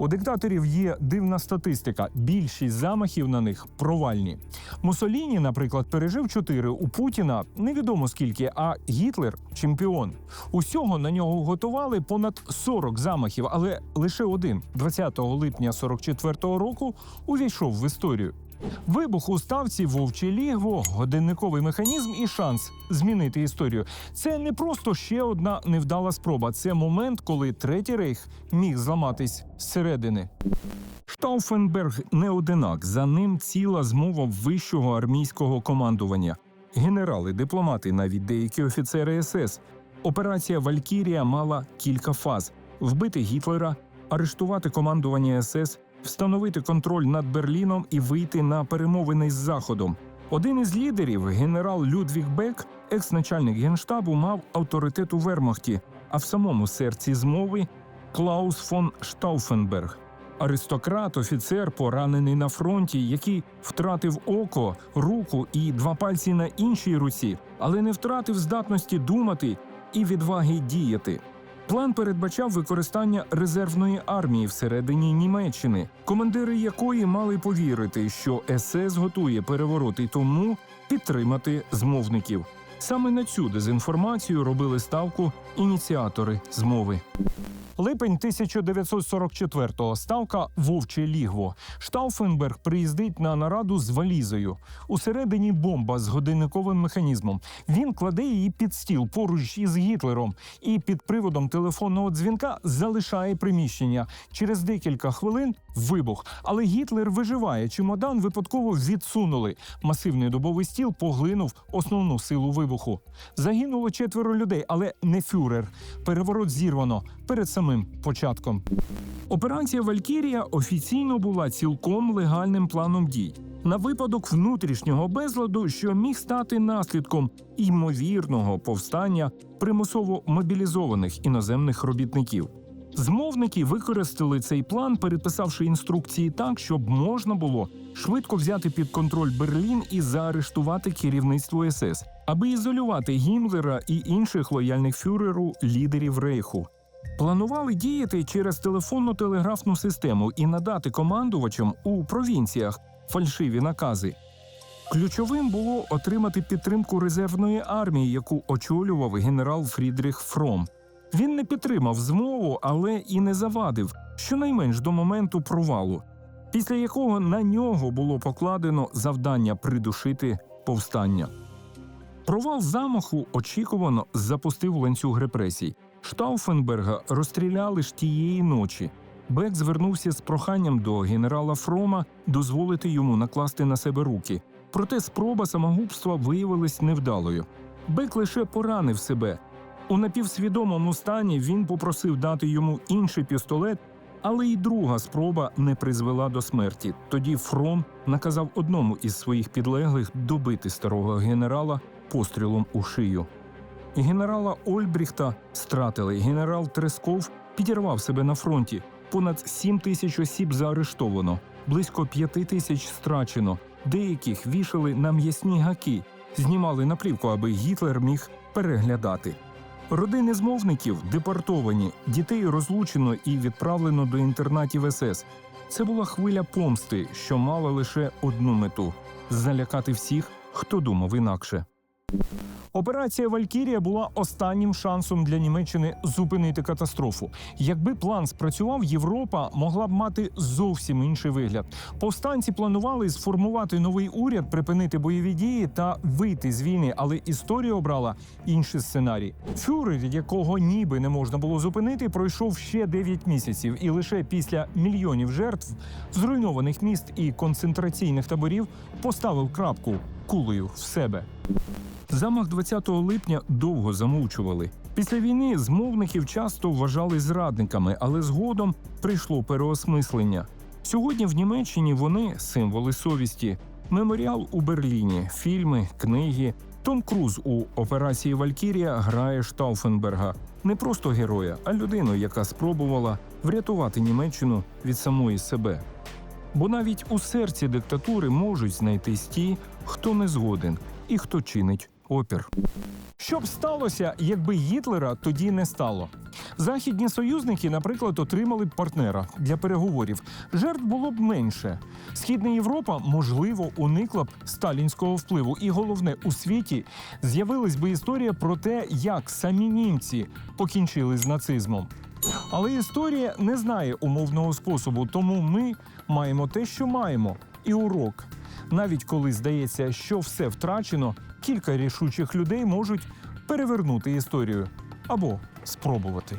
У диктаторів є дивна статистика. Більшість замахів на них провальні. Мусоліні, наприклад, пережив чотири. У Путіна невідомо скільки, а Гітлер чемпіон. Усього на нього готували понад 40 замахів, але лише один 20 липня 44-го року увійшов в історію. Вибух у ставці вовче лігво, годинниковий механізм і шанс змінити історію. Це не просто ще одна невдала спроба. Це момент, коли третій рейх міг зламатись зсередини. Штауфенберг не одинак. За ним ціла змова вищого армійського командування. Генерали, дипломати, навіть деякі офіцери СС. Операція Валькірія мала кілька фаз: вбити Гітлера, арештувати командування СС, встановити контроль над Берліном і вийти на перемовини з Заходом. Один із лідерів, генерал Людвіг Бек, екс-начальник генштабу, мав авторитет у Вермахті, а в самому серці змови Клаус фон Штауфенберг. Аристократ, офіцер, поранений на фронті, який втратив око, руку і два пальці на іншій руці, але не втратив здатності думати і відваги діяти. План передбачав використання резервної армії всередині Німеччини, командири якої мали повірити, що СС готує переворот і тому підтримати змовників. Саме на цю дезінформацію робили ставку ініціатори змови. Липень 1944-го. Ставка Вовче Лігво. Штауфенберг приїздить на нараду з валізою. Усередині бомба з годинниковим механізмом. Він кладе її під стіл поруч із Гітлером і під приводом телефонного дзвінка залишає приміщення. Через декілька хвилин вибух. Але Гітлер виживає. Чемодан випадково відсунули. Масивний дубовий стіл поглинув основну силу вибуху. Загинуло четверо людей, але не фюрер. Переворот зірвано перед самим початком. Операція Валькірія офіційно була цілком легальним планом дій на випадок внутрішнього безладу, що міг стати наслідком ймовірного повстання примусово мобілізованих іноземних робітників. Змовники використали цей план, переписавши інструкції так, щоб можна було швидко взяти під контроль Берлін і заарештувати керівництво СС, аби ізолювати Гіммлера і інших лояльних фюреру лідерів Рейху. Планували діяти через телефонно-телеграфну систему і надати командувачам у провінціях фальшиві накази. Ключовим було отримати підтримку резервної армії, яку очолював генерал Фрідріх Фром. Він не підтримав змову, але і не завадив, щонайменш до моменту провалу, після якого на нього було покладено завдання придушити повстання. Провал замаху очікувано запустив ланцюг репресій. Штауфенберга розстріляли ж тієї ночі. Бек звернувся з проханням до генерала Фрома дозволити йому накласти на себе руки. Проте спроба самогубства виявилась невдалою. Бек лише поранив себе. У напівсвідомому стані він попросив дати йому інший пістолет, але й друга спроба не призвела до смерті. Тоді Фром наказав одному із своїх підлеглих добити старого генерала пострілом у шию. Генерала Ольбріхта стратили. Генерал Тресков підірвав себе на фронті. Понад 7 тисяч осіб заарештовано, близько 5 тисяч страчено. Деяких вішали на м'ясні гаки, знімали наплівку, аби Гітлер міг переглядати. Родини змовників депортовані, дітей розлучено і відправлено до інтернатів СС. Це була хвиля помсти, що мала лише одну мету залякати всіх, хто думав інакше. Операція Валькірія була останнім шансом для Німеччини зупинити катастрофу. Якби план спрацював, Європа могла б мати зовсім інший вигляд. Повстанці планували сформувати новий уряд, припинити бойові дії та вийти з війни, але історія обрала інший сценарій. Фюрер, якого ніби не можна було зупинити, пройшов ще 9 місяців, і лише після мільйонів жертв, зруйнованих міст і концентраційних таборів поставив крапку кулею в себе. Замах 20 липня довго замовчували. Після війни змовників часто вважали зрадниками, але згодом прийшло переосмислення. Сьогодні в Німеччині вони символи совісті. Меморіал у Берліні, фільми, книги. Том Круз у операції Валькірія грає Штауфенберга не просто героя, а людину, яка спробувала врятувати Німеччину від самої себе. Бо навіть у серці диктатури можуть знайтись ті, хто не згоден і хто чинить опір. Що б сталося, якби Гітлера тоді не стало? Західні союзники, наприклад, отримали б партнера для переговорів. Жертв було б менше. Східна Європа, можливо, уникла б сталінського впливу. І головне, у світі з'явилась би історія про те, як самі німці покінчили з нацизмом. Але історія не знає умовного способу, тому ми маємо те, що маємо, і урок. Навіть коли здається, що все втрачено, кілька рішучих людей можуть перевернути історію або спробувати.